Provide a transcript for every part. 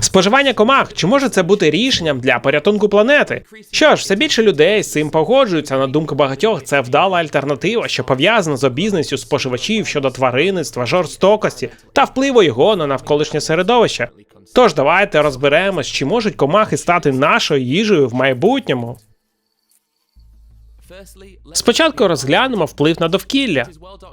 Споживання комах, чи може це бути рішенням для порятунку планети? Що ж, все більше людей з цим погоджуються. На думку багатьох, це вдала альтернатива, що пов'язана з обізністю споживачів щодо тваринництва, жорстокості та впливу його на навколишнє середовище. Тож давайте розберемось, чи можуть комахи стати нашою їжею в майбутньому. Спочатку розглянемо вплив на довкілля.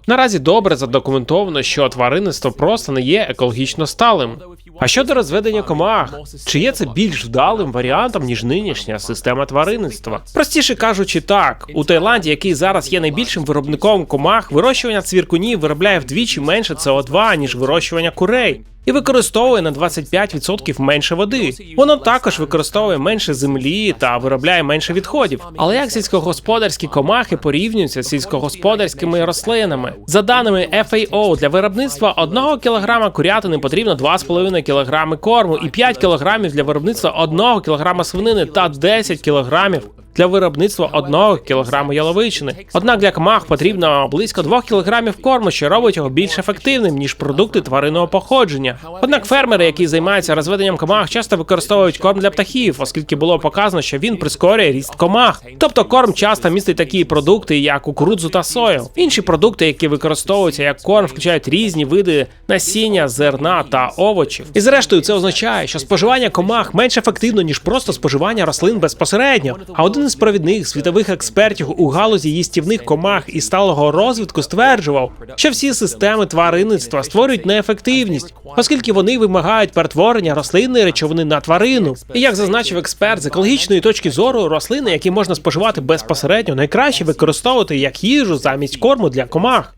Наразі добре задокументовано, що тваринництво просто не є екологічно сталим. А щодо розведення комах, чи є це більш вдалим варіантом ніж нинішня система тваринництва? Простіше кажучи, так у Таїланді, який зараз є найбільшим виробником комах, вирощування цвіркунів виробляє вдвічі менше СО2, ніж вирощування курей. І використовує на 25% менше води. Воно також використовує менше землі та виробляє менше відходів. Але як сільськогосподарські комахи порівнюються з сільськогосподарськими рослинами? За даними FAO, для виробництва 1 кг курятини потрібно 2,5 кг корму і 5 кг для виробництва 1 кг свинини та 10 кг для виробництва 1 кг яловичини. Однак для комах потрібно близько 2 кг корму, що робить його більш ефективним ніж продукти тваринного походження. Однак фермери, які займаються розведенням комах, часто використовують корм для птахів, оскільки було показано, що він прискорює ріст комах. Тобто корм часто містить такі продукти, як кукурудзу та сою. Інші продукти, які використовуються як корм, включають різні види насіння, зерна та овочів. І зрештою, це означає, що споживання комах менш ефективно ніж просто споживання рослин безпосередньо. А один із провідних світових експертів у галузі їстівних комах і сталого розвитку стверджував, що всі системи тваринництва створюють неефективність, оскільки вони вимагають перетворення рослинної речовини на тварину. І як зазначив експерт, з екологічної точки зору, рослини, які можна споживати безпосередньо, найкраще використовувати як їжу замість корму для комах.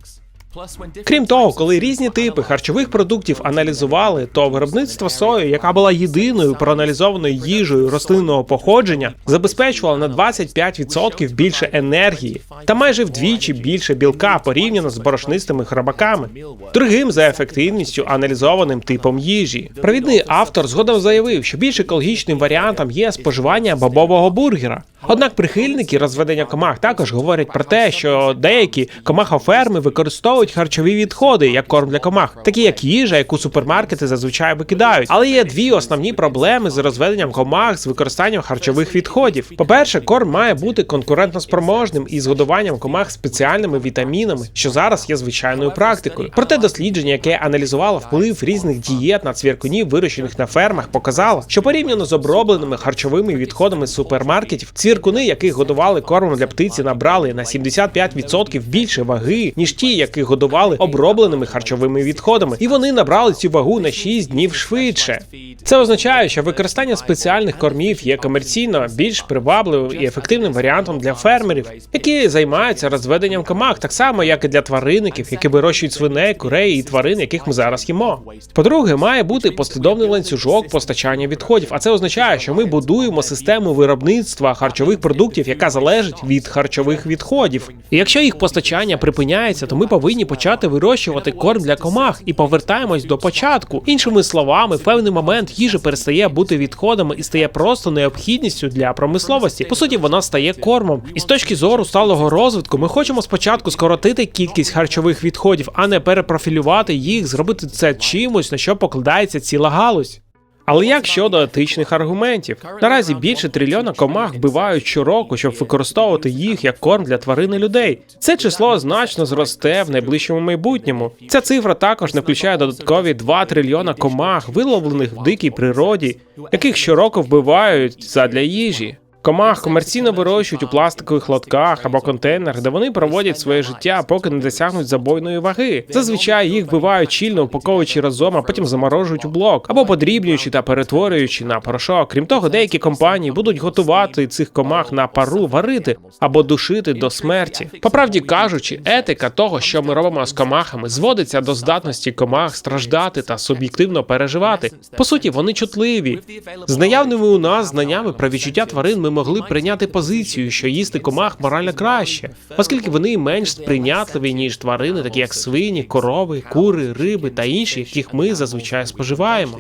Крім того, коли різні типи харчових продуктів аналізували, то виробництво сої, яка була єдиною проаналізованою їжею рослинного походження, забезпечувало на 25% більше енергії та майже вдвічі більше білка порівняно з борошнистими хробаками, другим за ефективністю аналізованим типом їжі. Провідний автор згодом заявив, що більш екологічним варіантом є споживання бобового бургера. Однак прихильники розведення комах також говорять про те, що деякі комахоферми використовують харчові відходи як корм для комах, такі як їжа, яку супермаркети зазвичай викидають. Але є дві основні проблеми з розведенням комах з використанням харчових відходів. По-перше, корм має бути конкурентноспроможним із годуванням комах спеціальними вітамінами, що зараз є звичайною практикою. Проте дослідження, яке аналізувало вплив різних дієт на цвіркунів, вирощених на фермах, показало, що порівняно з обробленими харчовими відходами супермаркетів, цвіркуни, яких годували кормом для птиці, набрали на 75% більше ваги, ніж ті, яких годували обробленими харчовими відходами, і вони набрали цю вагу на 6 днів швидше. Це означає, що використання спеціальних кормів є комерційно більш привабливим і ефективним варіантом для фермерів, які займаються розведенням комах, так само як і для тваринників, які вирощують свиней, курей і тварин, яких ми зараз їмо. По-друге, має бути послідовний ланцюжок постачання відходів. А це означає, що ми будуємо систему виробництва харчових продуктів, яка залежить від харчових відходів. І якщо їх постачання припиняється, то ми повинні почати вирощувати корм для комах і повертаємось до початку. Іншими словами, певний момент їжа перестає бути відходами і стає просто необхідністю для промисловості. По суті, вона стає кормом. І з точки зору сталого розвитку, ми хочемо спочатку скоротити кількість харчових відходів, а не перепрофілювати їх, зробити це чимось, на що покладається ціла галузь. Але як щодо етичних аргументів? Наразі більше трильйона комах вбивають щороку, щоб використовувати їх як корм для тварин і людей. Це число значно зросте в найближчому майбутньому. Ця цифра також не включає додаткові 2 трильйона комах, виловлених в дикій природі, яких щороку вбивають задля їжі. Комах комерційно вирощують у пластикових лотках або контейнерах, де вони проводять своє життя, поки не досягнуть забойної ваги. Зазвичай їх вбивають щільно упаковуючи разом, а потім заморожують у блок або подрібнюючи та перетворюючи на порошок. Крім того, деякі компанії будуть готувати цих комах на пару, варити або душити до смерті. По правді кажучи, етика того, що ми робимо з комахами, зводиться до здатності комах страждати та суб'єктивно переживати. По суті, вони чутливі. З наявними у нас знаннями про відчуття тварин ми могли б прийняти позицію, що їсти комах морально краще, оскільки вони менш сприйнятливі ніж тварини, такі як свині, корови, кури, риби та інші, яких ми зазвичай споживаємо.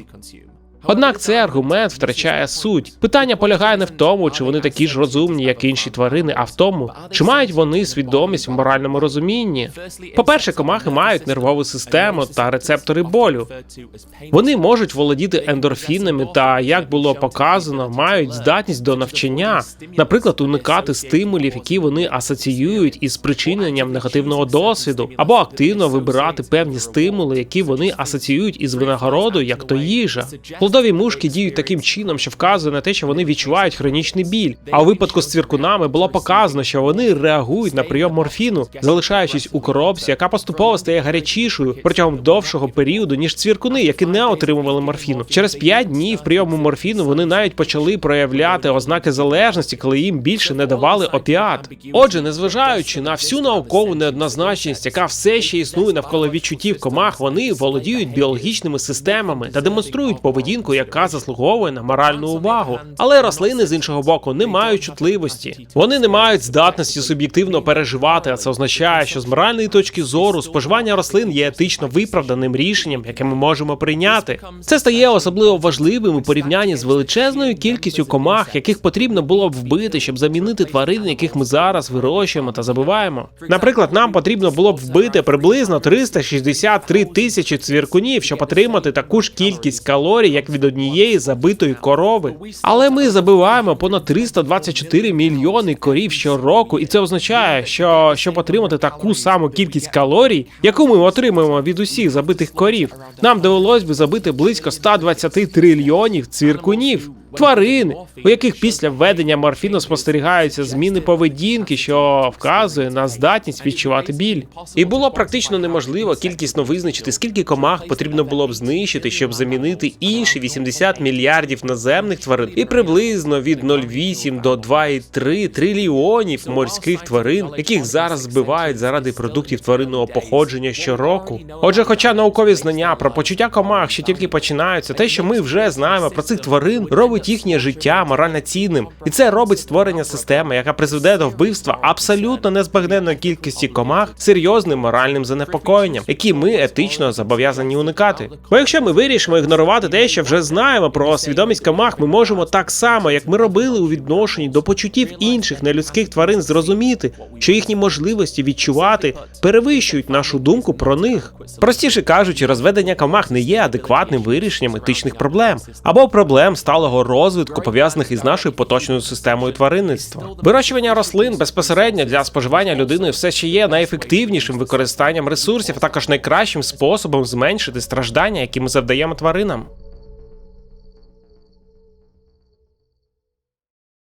Однак цей аргумент втрачає суть. Питання полягає не в тому, чи вони такі ж розумні, як інші тварини, а в тому, чи мають вони свідомість в моральному розумінні. По-перше, комахи мають нервову систему та рецептори болю. Вони можуть володіти ендорфінами та, як було показано, мають здатність до навчання, наприклад, уникати стимулів, які вони асоціюють із спричиненням негативного досвіду, або активно вибирати певні стимули, які вони асоціюють із винагородою, як то їжа. Плодові мушки діють таким чином, що вказує на те, що вони відчувають хронічний біль. А у випадку з цвіркунами було показано, що вони реагують на прийом морфіну, залишаючись у коробці, яка поступово стає гарячішою протягом довшого періоду, ніж цвіркуни, які не отримували морфіну. Через 5 днів прийому морфіну вони навіть почали проявляти ознаки залежності, коли їм більше не давали опіат. Отже, незважаючи на всю наукову неоднозначність, яка все ще існує навколо відчуттів комах, вони володіють біологічними системами та демонструють поведінку, яка заслуговує на моральну увагу. Але рослини з іншого боку не мають чутливості. Вони не мають здатності суб'єктивно переживати, а це означає, що з моральної точки зору споживання рослин є етично виправданим рішенням, яке ми можемо прийняти. Це стає особливо важливим у порівнянні з величезною кількістю комах, яких потрібно було б вбити, щоб замінити тварин, яких ми зараз вирощуємо та забиваємо. Наприклад, нам потрібно було б вбити приблизно 363 тисячі цвіркунів, щоб отримати таку ж кількість калорій, як від однієї забитої корови. Але ми забиваємо понад 324 мільйони корів щороку, і це означає, що щоб отримати таку саму кількість калорій, яку ми отримуємо від усіх забитих корів, нам довелось би забити близько 120 трильйонів цвіркунів. Тварин, у яких після введення морфіну спостерігаються зміни поведінки, що вказує на здатність відчувати біль. І було практично неможливо кількісно визначити, скільки комах потрібно було б знищити, щоб замінити інші 80 мільярдів наземних тварин, і приблизно від 0,8 до 2,3 трильйонів морських тварин, яких зараз збивають заради продуктів тваринного походження щороку. Отже, хоча наукові знання про почуття комах ще тільки починаються, те, що ми вже знаємо про цих тварин, робить їхнє життя морально цінним, і це робить створення системи, яка призведе до вбивства абсолютно незбагненної кількості комах серйозним моральним занепокоєнням, які ми етично зобов'язані уникати. Бо якщо ми вирішимо ігнорувати те, що вже знаємо про свідомість комах, ми можемо так само, як ми робили у відношенні до почуттів інших нелюдських тварин, зрозуміти, що їхні можливості відчувати перевищують нашу думку про них. Простіше кажучи, розведення комах не є адекватним вирішенням етичних проблем або проблем сталого розвитку, пов'язаних із нашою поточною системою тваринництва. Вирощування рослин безпосередньо для споживання людини все ще є найефективнішим використанням ресурсів, а також найкращим способом зменшити страждання, які ми завдаємо тваринам.